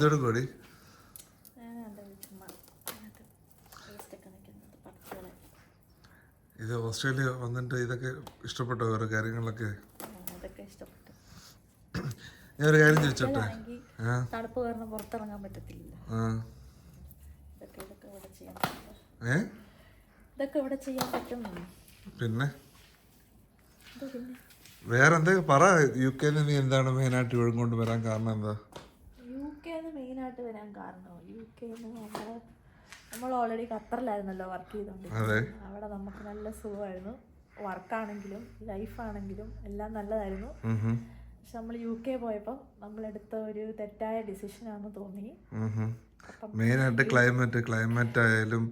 ഇതോട് കൂടി. ഞാൻ കണ്ടത് ചുമ്മാ അതിനകത്ത് waste ഒക്കെ നിൽക്കുന്നത് പറിച്ചുകളെ ഇത് ഓസ്ട്രേലിയ വന്നിട്ട് ഇതൊക്കെ ഇഷ്ടപ്പെട്ട ഓരോ കാര്യങ്ങളൊക്കെ ഞാൻ ഒരു കാര്യം ചോദിച്ചോട്ടെ? ആണെങ്കിൽ തണുപ്പ് കാരണം പുറത്തിറങ്ങാൻ പറ്റത്തില്ല ഇതൊക്കെ ഇവിടെ ചെയ്യാൻ പറ്റും പിന്നെ? ഇത് പിന്നെ? വേറെ പറ യു കെയിൽ നീ എന്താണ് മെയിനായിട്ട് ഇവിടെ കൊണ്ട് വരാൻ കാരണം എന്താ യു കെന്ന് മെയിനായിട്ട് വരാൻ നമ്മൾ നമ്മൾ ഓൾറെഡി ഖത്തറിലായിരുന്നല്ലോ വർക്ക് ചെയ്തുകൊണ്ടിരുന്നത് അവിടെ നമുക്ക് നല്ല സുഖമായിരുന്നു. വർക്കാണെങ്കിലും ലൈഫാണെങ്കിലും എല്ലാം നല്ലതായിരുന്നു. പക്ഷെ നമ്മൾ യു കെ പോയപ്പോൾ നമ്മളെടുത്ത ഒരു തെറ്റായ ഡിസിഷനാണെന്ന് തോന്നി. ഉം ഹും. മെയിനായിട്ട് ക്ലൈമറ്റ് ക്ലൈമറ്റ് ആയാലും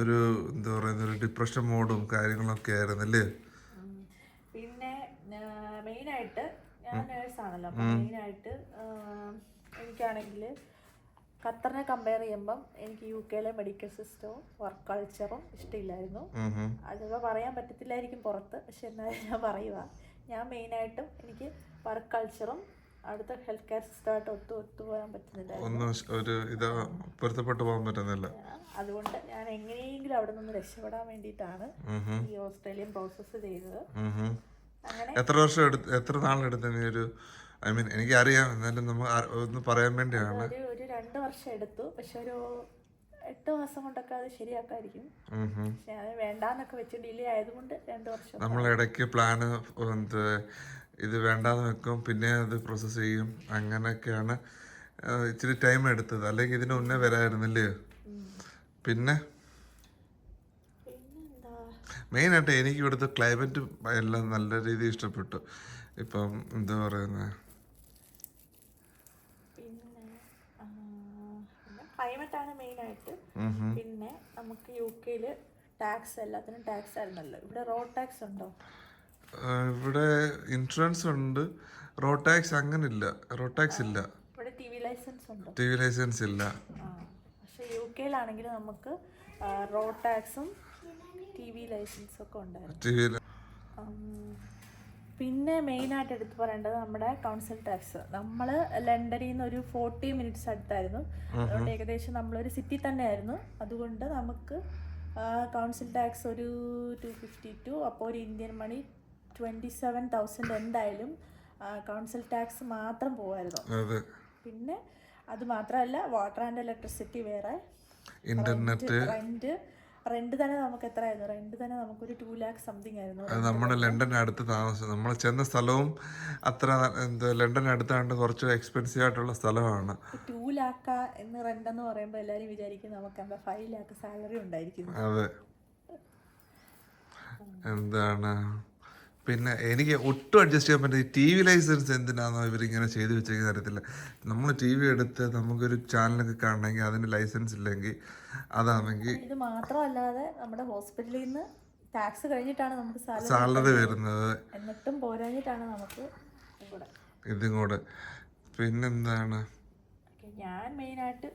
ഒരു എന്താ പറയുന്ന ഒരു ഡിപ്രഷൻ മോഡും കാര്യങ്ങളൊക്കെ ആയിരുന്നു അല്ലേ. പിന്നെ മെയിനായിട്ട് ഞാൻ നേഴ്സാണല്ലോ അപ്പം മെയിനായിട്ട് എനിക്കാണെങ്കിൽ ഖത്തറിനെ കമ്പയർ ചെയ്യുമ്പം എനിക്ക് യു കെയിലെ മെഡിക്കൽ സിസ്റ്റവും വർക്ക് കൾച്ചറും ഇഷ്ടമില്ലായിരുന്നു അതിപ്പോൾ പറയാൻ പറ്റത്തില്ലായിരിക്കും പുറത്ത് പക്ഷെ എന്നാലും ഞാൻ പറയുക ഞാൻ മെയിനായിട്ടും എനിക്ക് വർക്ക് കൾച്ചറും അടുത്ത ഹെൽത്ത് കെയർ സിസ്റ്റമായിട്ട് ഒത്തു ഒത്തുപോകാൻ പറ്റുന്നില്ല ഒന്നും ഒരു ഇത് പൊരുത്തപ്പെട്ടു പോകാൻ പറ്റുന്നില്ല. അതുകൊണ്ട് ഞാൻ എങ്ങനെയെങ്കിലും അവിടെ നിന്ന് രക്ഷപ്പെടാൻ വേണ്ടിയിട്ടാണ് ഈ ഓസ്ട്രേലിയൻ പ്രോസസ്സ് ചെയ്തത്. എത്ര വർഷം എടുത്ത് എത്ര നാളെടുത്ത നീ ഒരു ഐ മീൻ എനിക്ക് അറിയാം എന്നാലും നമ്മൾ ഒന്ന് പറയാൻ വേണ്ടിയാണ്. ഒരു രണ്ട് വർഷം എടുത്തു. പക്ഷെ ഒരു എട്ട് മാസം കൊണ്ടൊക്കെ അത് ശരിയാക്കായിരിക്കും. പക്ഷെ അത് വേണ്ടാന്നൊക്കെ വെച്ച് ഡിലേ ആയതുകൊണ്ട് രണ്ട് വർഷം. നമ്മൾ ഇടയ്ക്ക് പ്ലാന് ഇത് വേണ്ടാന്ന് വെക്കും പിന്നെ അത് പ്രോസസ് ചെയ്യും. അങ്ങനെയൊക്കെയാണ് ഇച്ചിരി ടൈം എടുത്തത്. അല്ലെങ്കിൽ ഇതിന് മുന്നേ വരായിരുന്നില്ലേ? പിന്നെ? മെയിൻ മെയിനായിട്ട് എനിക്ക് ഇവിടുത്തെ ക്ലൈമറ്റ് എല്ലാം നല്ല രീതിയിൽ ഇഷ്ടപ്പെട്ടു. ഇപ്പം എന്താ പറയുന്നത് പിന്നെ ആ, പിന്നെ മെയിൻ ആയിട്ട്. പിന്നെ നമുക്ക് യു കെയിൽ ടാക്സ് എല്ലാത്തിനും ടാക്സ് ആയിരുന്നല്ലോ ഇവിടെ റോഡ് ടാക്സ് ഉണ്ടോ? ഇവിടെ ഇൻഷുറൻസ് ഉണ്ട്. റോഡ് ടാക്സ് അങ്ങനെ ഇല്ല റോഡ് ടാക്സ് ഇല്ല. ഇവിടെ ടി വി ലൈസൻസ് ഉണ്ടോ? ടി വി ലൈസൻസ് ഇല്ല. പക്ഷെ യു കെയിലാണെങ്കിൽ നമുക്ക് റോഡ് ടാക്സും ടി വി ലൈസൻസും ഒക്കെ ഉണ്ടായിരുന്നു. ടി വി പിന്നെ മെയിനായിട്ട് എടുത്തു പറയേണ്ടത് നമ്മുടെ കൗൺസിൽ ടാക്സ് നമ്മൾ ലണ്ടനിൽ നിന്ന് ഒരു ഫോർട്ടി മിനിറ്റ്സ് അടുത്തായിരുന്നു. അതുകൊണ്ട് ഏകദേശം നമ്മളൊരു സിറ്റി തന്നെ ആയിരുന്നു അതുകൊണ്ട് നമുക്ക് കൗൺസിൽ ടാക്സ് ഒരു ടു ഫിഫ്റ്റി ടു അപ്പോൾ ഒരു Indian money twenty seven thousand എന്തായാലും കൗൺസിൽ ടാക്സ് മാത്രം പോവായിരുന്നു. പിന്നെ അത് മാത്രമല്ല വാട്ടർ ആൻഡ് ഇലക്ട്രിസിറ്റി വേറെ. ഇന്റർനെറ്റ് റെന്റ് റെന്റ് തന്നെ നമുക്ക് എത്രയായിരുന്നു? റെന്റ് തന്നെ നമുക്കൊരു ടു ലാക്ക് സംതിങ് ആയിരുന്നു. നമ്മുടെ ലണ്ടന അടുത്ത് താമസം നമ്മൾ ചെന്ന സ്ഥലവും അത്ര എന്താ ലണ്ടൻ അടുത്താണ്ട് കുറച്ച് എക്സ്പെൻസീവ് ആയിട്ടുള്ള സ്ഥലമാണ്. ടു ലാക്ക് എന്ന് റെന്റ് എന്ന് പറയുമ്പോൾ എല്ലാവരും വിചാരിക്കും നമുക്ക് എന്താ ഫൈവ് ലാക്ക് സാലറി ഉണ്ടായിരിക്കും. അതെ. എന്താണ്? പിന്നെ എനിക്ക് ഒട്ടും അഡ്ജസ്റ്റ് ചെയ്യാൻ പറ്റില്ല ടി വി ലൈസൻസ് എന്തിനാണെന്നോ ഇവരിങ്ങനെ ചെയ്തു വെച്ചേക്കുന്ന അറിയത്തില്ല. നമ്മൾ ടി വി എടുത്ത് നമുക്കൊരു ചാനലൊക്കെ കാണണമെങ്കിൽ അതിന് ലൈസൻസ് ഇല്ലെങ്കിൽ അതാണെങ്കിൽ ഇത് മാത്രമല്ലാതെ നമ്മുടെ ഹോസ്പിറ്റലിൽ നിന്ന് ടാക്സ് കഴിഞ്ഞിട്ടാണ് നമുക്ക് സാലറി വരുന്നത്. എന്നിട്ടും പോരാഞ്ഞിട്ടാണ് നമുക്ക് ഇതും കൂടെ പിന്നെന്താണ്? ഞാൻ മെയിനായിട്ട്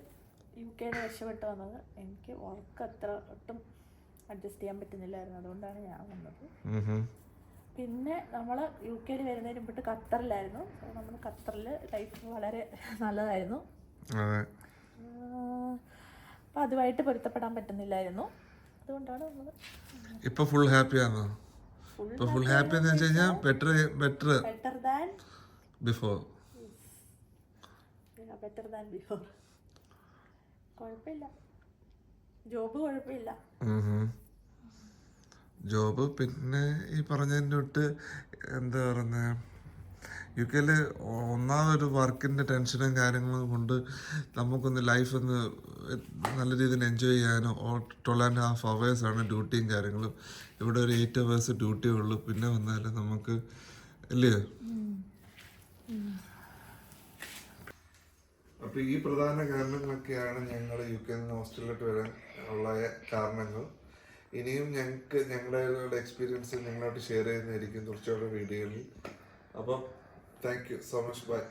യു കെയിൽ രക്ഷപ്പെട്ട് വന്നത് എനിക്ക് വർക്ക് അത്ര ഒട്ടും അഡ്ജസ്റ്റ് ചെയ്യാൻ പറ്റുന്നില്ലായിരുന്നു. അതുകൊണ്ടാണ് ഞാൻ വന്നത്. പിന്നെ നമ്മൾ യു കെയിൽ വരുന്നതിന് മുമ്പിട്ട് ഖത്തറിലായിരുന്നു. നമ്മൾ ഖത്തറിൽ ലൈഫ് വളരെ നല്ലതായിരുന്നു. അപ്പം അതുമായിട്ട് പൊരുത്തപ്പെടാൻ പറ്റുന്നില്ലായിരുന്നു. അതുകൊണ്ടാണ് നമ്മൾ ഇപ്പൊ ഫുൾ ഹാപ്പി ആണോ? ഇപ്പൊ ഫുൾ ഹാപ്പി എന്ന് വെച്ച് കഴിഞ്ഞാൽ better better better than before better than before കുഴപ്പമില്ല. ജോബ് കുഴപ്പമില്ല. ജോബ്. പിന്നെ ഈ പറഞ്ഞതിന്റെ തൊട്ട് എന്താ പറയുന്നത് യു കെയിൽ ഒന്നാമതൊരു വർക്കിന്റെ ടെൻഷനും കാര്യങ്ങളും കൊണ്ട് നമുക്കൊന്ന് ലൈഫ് ഒന്ന് നല്ല രീതിയിൽ എൻജോയ് ചെയ്യാനോ ട്വൽവ് ആൻഡ് ഹാഫ് അവേഴ്സാണ് ഡ്യൂട്ടിയും കാര്യങ്ങളും. ഇവിടെ ഒരു എയ്റ്റ് അവേഴ്സ് ഡ്യൂട്ടി ഉള്ളൂ. പിന്നെ വന്നാൽ നമുക്ക് അല്ലേ? അപ്പോൾ ഈ പ്രധാന കാരണങ്ങളൊക്കെയാണ് ഞങ്ങൾ യു കെയിൽ നിന്ന് ഓസ്ട്രേലിയയിലോട്ട് വരാൻ ഉള്ള കാരണങ്ങൾ. ഇനിയും ഞങ്ങൾക്ക് ഞങ്ങളുടെ എക്സ്പീരിയൻസ് നിങ്ങളായിട്ട് ഷെയർ ചെയ്യുന്നതായിരിക്കും തീർച്ചയായിട്ടും വീഡിയോയിൽ. അപ്പം thank you so much bye